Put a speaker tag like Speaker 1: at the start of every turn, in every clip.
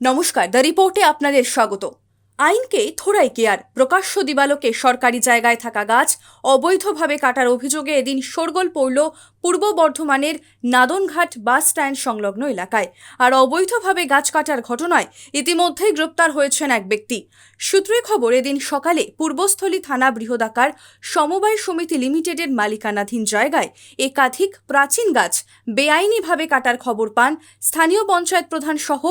Speaker 1: নমস্কার, দ্য রিপোর্টে আপনাদের স্বাগত। আইনকে থোড়াই কেয়ার প্রকাশ্য দিবালোকে সরকারি জায়গায় থাকা গাছ অবৈধভাবে কাটার অভিযোগে এদিন শোরগোল পড়ল পূর্ব বর্ধমানের নাদনঘাট বাস স্ট্যান্ড সংলগ্ন এলাকায়। আর অবৈধভাবে গাছ কাটার ঘটনায় ইতিমধ্যেই গ্রেপ্তার হয়েছেন এক ব্যক্তি। সূত্রে খবর, এদিন সকালে পূর্বস্থলী থানা বৃহদাকার সমবায় সমিতি লিমিটেডের মালিকানাধীন জায়গায় একাধিক প্রাচীন গাছ বেআইনিভাবে কাটার খবর পান স্থানীয় পঞ্চায়েত প্রধান সহ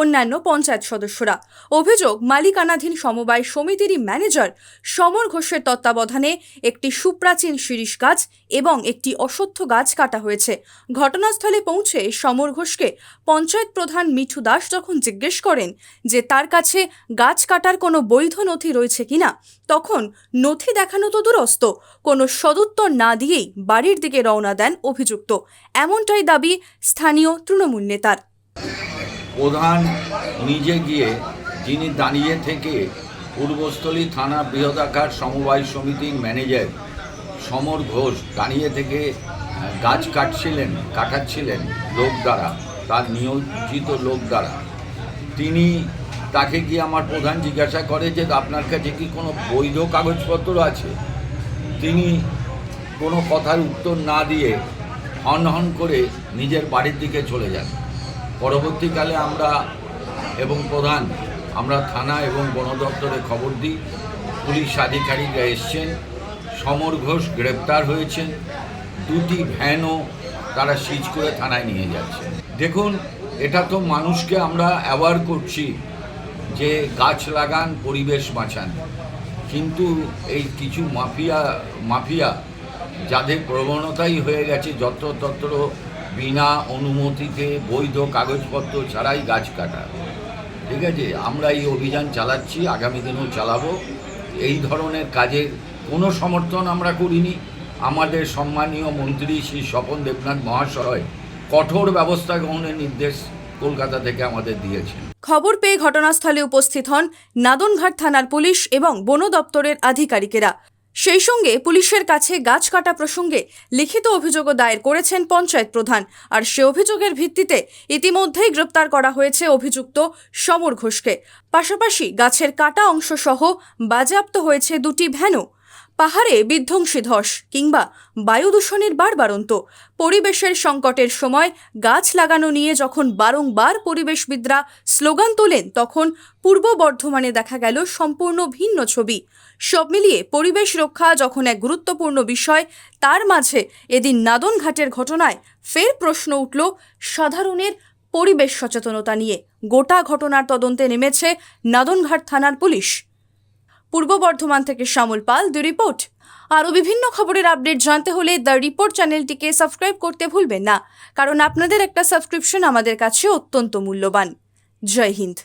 Speaker 1: অন্যান্য পঞ্চায়েত সদস্যরা। অভিযোগ, মালিকানাধীন সমবায় সমিতিরই ম্যানেজার সমর ঘোষের তত্ত্বাবধানে একটি সুপ্রাচীন শিরিষ গাছ এবং একটি অশ্বত্থ গাছ কাটা হয়েছে। ঘটনাস্থলে পৌঁছে সমর ঘোষকে পঞ্চায়েত প্রধান মিঠু দাস যখন জিজ্ঞেস করেন যে তার কাছে গাছ কাটার কোনো বৈধ নথি রয়েছে কিনা, তখন নথি দেখানো তো দুরস্ত, কোনো সদুত্তর না দিয়েই বাড়ির দিকে রওনা দেন অভিযুক্ত। এমনটাই দাবি স্থানীয় তৃণমূল নেতার।
Speaker 2: প্রধান নিজে গিয়ে যিনি দাঁড়িয়ে থেকে পূর্বস্থলী থানা বৃহদাকার সমবায় সমিতির ম্যানেজার সমর ঘোষ দাঁড়িয়ে থেকে গাছ কাটছিলেন, কাটাচ্ছিলেন লোক দ্বারা, তার নিয়োজিত লোক দ্বারা। তিনি তাকে গিয়ে আমার প্রধান জিজ্ঞাসা করে যে, আপনার কাছে কি কোনো বৈধ কাগজপত্র আছে? তিনি কোনো কথার উত্তর না দিয়ে হন হন করে নিজের বাড়ির দিকে চলে যান। পরবর্তীকালে আমরা এবং প্রধান, আমরা থানা এবং বন দপ্তরে খবর দিই। পুলিশ আধিকারিকরা এসছেন। সমর ঘোষ গ্রেপ্তার হয়েছেন। দুটি ভ্যানও তারা সিজ করে থানায় নিয়ে যাচ্ছে। দেখুন, এটা তো মানুষকে আমরা অ্যাওয়ার করছি যে গাছ লাগান, পরিবেশ বাঁচান। কিন্তু এই কিছু মাফিয়া মাফিয়া, যাদের প্রবণতাই হয়ে গেছে, যত্রতত্র বিনা অনুমতিতে বৈধ কাগজপত্র ছাড়াই গাছ কাটা। ঠিক আছে? আমরা এই অভিযান চালাচ্ছি, আগামী দিনেও চালাবো। এই ধরনের কাজের কোনো সমর্থন আমরা করিনি। আমাদের সম্মানীয় মন্ত্রী শ্রী স্বপন দেবনাথ মহাশয় কঠোর ব্যবস্থা গ্রহণের নির্দেশ কলকাতা থেকে আমাদের দিয়েছেন।
Speaker 1: খবর পেয়ে ঘটনাস্থলে উপস্থিত হন নাদনঘাট থানার পুলিশ এবং বন দপ্তরের আধিকারিকেরা। সেই সঙ্গে পুলিশের কাছে গাছ কাটা প্রসঙ্গে লিখিত অভিযোগও দায়ের করেছেন পঞ্চায়েত প্রধান। আর সে অভিযোগের ভিত্তিতে ইতিমধ্যেই গ্রেপ্তার করা হয়েছে অভিযুক্ত সমর ঘোষকে। পাশাপাশি গাছের কাটা অংশ সহ বাজেয়াপ্ত হয়েছে দুটি ভ্যানও। পাহাড়ে বিধ্বংসী ধস কিংবা বায়ু দূষণের বারবারন্ত পরিবেশের সংকটের সময় গাছ লাগানো নিয়ে যখন বারংবার পরিবেশবিদরা স্লোগান তোলেন, তখন পূর্ব বর্ধমানে দেখা গেল সম্পূর্ণ ভিন্ন ছবি। সব মিলিয়ে পরিবেশ রক্ষা যখন এক গুরুত্বপূর্ণ বিষয়, তার মাঝে এদিন নাদনঘাটের ঘটনায় ফের প্রশ্ন উঠল সাধারণের পরিবেশ সচেতনতা নিয়ে। গোটা ঘটনার তদন্তে নেমেছে নাদনঘাট থানার পুলিশ। পূর্ব বর্ধমান থেকে শ্যামল পাল দ্য রিপোর্ট। আরও বিভিন্ন খবরের আপডেট জানতে হলে দ্য রিপোর্ট চ্যানেলটিকে সাবস্ক্রাইব করতে ভুলবেন না, কারণ আপনাদের একটা সাবস্ক্রিপশন আমাদের কাছে অত্যন্ত মূল্যবান। জয় হিন্দ।